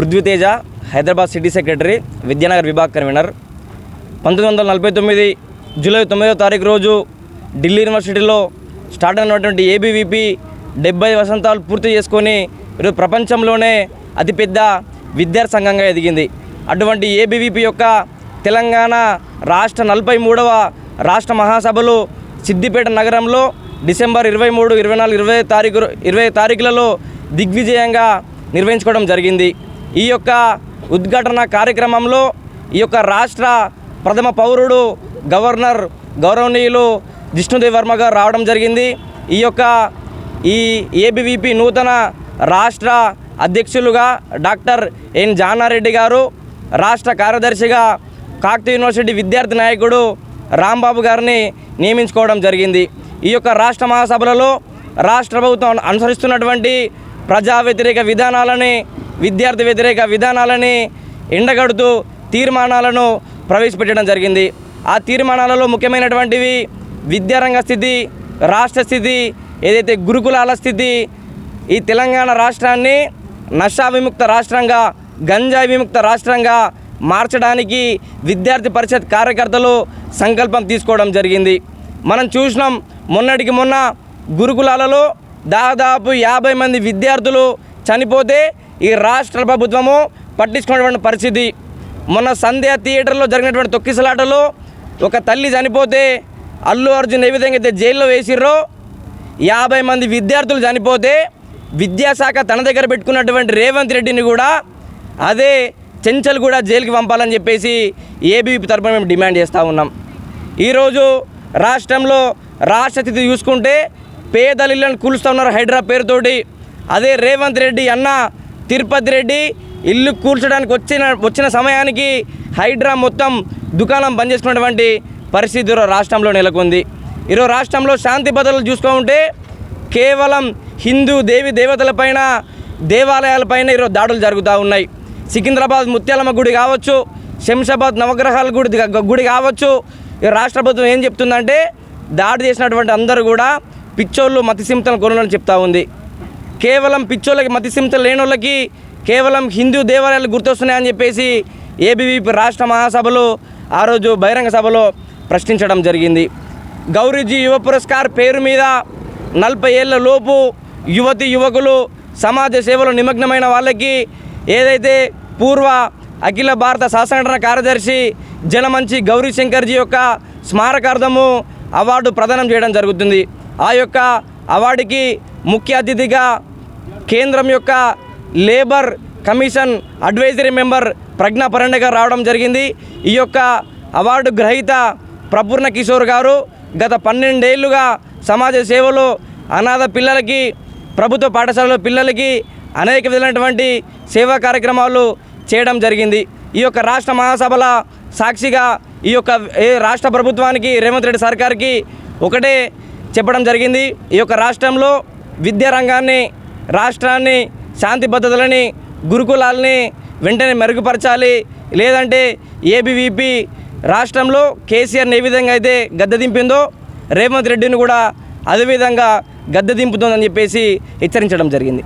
Prithviteja Hyderabad city secretary Vidyanagar Vibhag convener. పంతొమ్మిది వందల నలభై తొమ్మిది జూలై తొమ్మిదవ తారీఖు రోజు ఢిల్లీ యూనివర్సిటీలో స్టార్ట్ అయినటువంటి ఏబీవీపీ డెబ్బై వసంతాలు పూర్తి చేసుకొని ఈరోజు ప్రపంచంలోనే అతిపెద్ద విద్యార్థి సంఘంగా ఎదిగింది. అటువంటి ఏబీవీపీ యొక్క తెలంగాణ రాష్ట్ర నలభై మూడవ రాష్ట్ర మహాసభలు సిద్దిపేట నగరంలో డిసెంబర్ ఇరవై మూడు ఇరవై నాలుగు ఇరవై తారీఖు ఇరవై తారీఖులలో దిగ్విజయంగా నిర్వహించుకోవడం జరిగింది. ఈ యొక్క ఉద్ఘాటన కార్యక్రమంలో ఈ యొక్క రాష్ట్ర ప్రథమ పౌరుడు గవర్నర్ గౌరవనీయులు జిష్ణుదేవ్ వర్మ గారు రావడం జరిగింది. ఈ యొక్క ఈ ఏబీవీపీ నూతన రాష్ట్ర అధ్యక్షులుగా డాక్టర్ ఎన్ జానారెడ్డి గారు రాష్ట్ర కార్యదర్శిగా కాకతీయ యూనివర్సిటీ విద్యార్థి నాయకుడు రాంబాబు గారిని నియమించుకోవడం జరిగింది. ఈ యొక్క రాష్ట్ర మహాసభలలో రాష్ట్ర ప్రభుత్వం అనుసరిస్తున్నటువంటి ప్రజా వ్యతిరేక విధానాలని విద్యార్థి వ్యతిరేక విధానాలని ఎండగడుతూ తీర్మానాలను ప్రవేశపెట్టడం జరిగింది. ఆ తీర్మానాలలో ముఖ్యమైనటువంటివి విద్యారంగ స్థితి రాష్ట్ర స్థితి ఏదైతే గురుకులాల స్థితి ఈ తెలంగాణ రాష్ట్రాన్ని నషా విముక్త రాష్ట్రంగా గంజాయి విముక్త రాష్ట్రంగా మార్చడానికి విద్యార్థి పరిషత్ కార్యకర్తలు సంకల్పం తీసుకోవడం జరిగింది. మనం చూసినాం మొన్నటికి మొన్న గురుకులాలలో దాదాపు యాభై మంది విద్యార్థులు చనిపోతే ఈ రాష్ట్ర ప్రభుత్వము పట్టించుకున్నటువంటి పరిస్థితి. మొన్న సంధ్య థియేటర్లో జరిగినటువంటి తొక్కిసలాటలో ఒక తల్లి చనిపోతే అల్లు అర్జున్ ఏ విధంగా అయితే జైల్లో వేసిర్రో యాభై మంది విద్యార్థులు చనిపోతే విద్యాశాఖ తన దగ్గర పెట్టుకున్నటువంటి రేవంత్ రెడ్డిని కూడా అదే చెంచల్ కూడా జైలుకి పంపాలని చెప్పేసి ఏబీపీ తరఫున మేము డిమాండ్ చేస్తూ ఉన్నాం. ఈరోజు రాష్ట్రంలో రాష్ట్ర స్థితి చూసుకుంటే పేదలిళ్ళను కూలుస్తూ ఉన్నారు హైడ్రా పేరుతోటి. అదే రేవంత్ రెడ్డి అన్న తిరుపతి రెడ్డి ఇల్లు కూల్చడానికి వచ్చిన వచ్చిన సమయానికి హైడ్రా మొత్తం దుకాణం బంద్ చేసుకున్నటువంటి పరిస్థితి ఈరోజు రాష్ట్రంలో నెలకొంది. ఈరోజు రాష్ట్రంలో శాంతి భద్రతలు చూసుకుంటే కేవలం హిందూ దేవి దేవతలపైన దేవాలయాలపైన ఈరోజు దాడులు జరుగుతూ ఉన్నాయి. సికింద్రాబాద్ ముత్యాలమ్మ గుడి కావచ్చు శంషాబాద్ నవగ్రహాల గుడి గుడి కావచ్చు ఈ రాష్ట్ర ప్రభుత్వం ఏం చెప్తుందంటే దాడి చేసినటువంటి అందరూ కూడా పిచ్చోళ్ళు మతిసింతలు కొనులని చెప్తా ఉంది. కేవలం పిచ్చోళ్ళకి మతిసింత లేని వాళ్ళకి కేవలం హిందూ దేవాలయాలు గుర్తొస్తున్నాయని చెప్పేసి ఏబీవీపీ రాష్ట్ర మహాసభలో ఆ రోజు బహిరంగ సభలో ప్రశ్నించడం జరిగింది. గౌరీజీ యువ పురస్కార్ పేరు మీద నలభై ఏళ్ళ లోపు యువతి యువకులు సమాజ సేవలో నిమగ్నమైన వాళ్ళకి ఏదైతే పూర్వ అఖిల భారత శాసనఘటన కార్యదర్శి జనమంచి గౌరీ శంకర్జీ యొక్క స్మారకార్థము అవార్డు ప్రదానం చేయడం జరుగుతుంది. ఆ యొక్క అవార్డుకి ముఖ్య అతిథిగా కేంద్రం యొక్క labour commission advisory member Pragya Paranya గారు రావడం జరిగింది. ఈ యొక్క అవార్డు గ్రహీత ప్రపూర్ణ కిషోర్ గారు గత పన్నెండేళ్ళుగా సమాజ సేవలో అనాథ పిల్లలకి ప్రభుత్వ పాఠశాలలో పిల్లలకి అనేక విధమైనటువంటి సేవా కార్యక్రమాలు చేయడం జరిగింది. ఈ యొక్క రాష్ట్ర మహాసభల సాక్షిగా ఈ యొక్క ఏ రాష్ట్ర ప్రభుత్వానికి రేవంత్ రెడ్డి సర్కార్కి ఒకటే చెప్పడం జరిగింది. ఈ యొక్క రాష్ట్రంలో విద్యారంగాన్ని రాష్ట్రాన్ని శాంతి భద్రతలని గురుకులాల్ని వెంటనే మెరుగుపరచాలి. లేదంటే ఏబీవీపీ రాష్ట్రంలో కేసీఆర్ని ఏ విధంగా అయితే గద్దె దింపిందో రేవంత్ రెడ్డిని కూడా అదేవిధంగా గద్దె దింపుతుందని చెప్పేసి హెచ్చరించడం జరిగింది.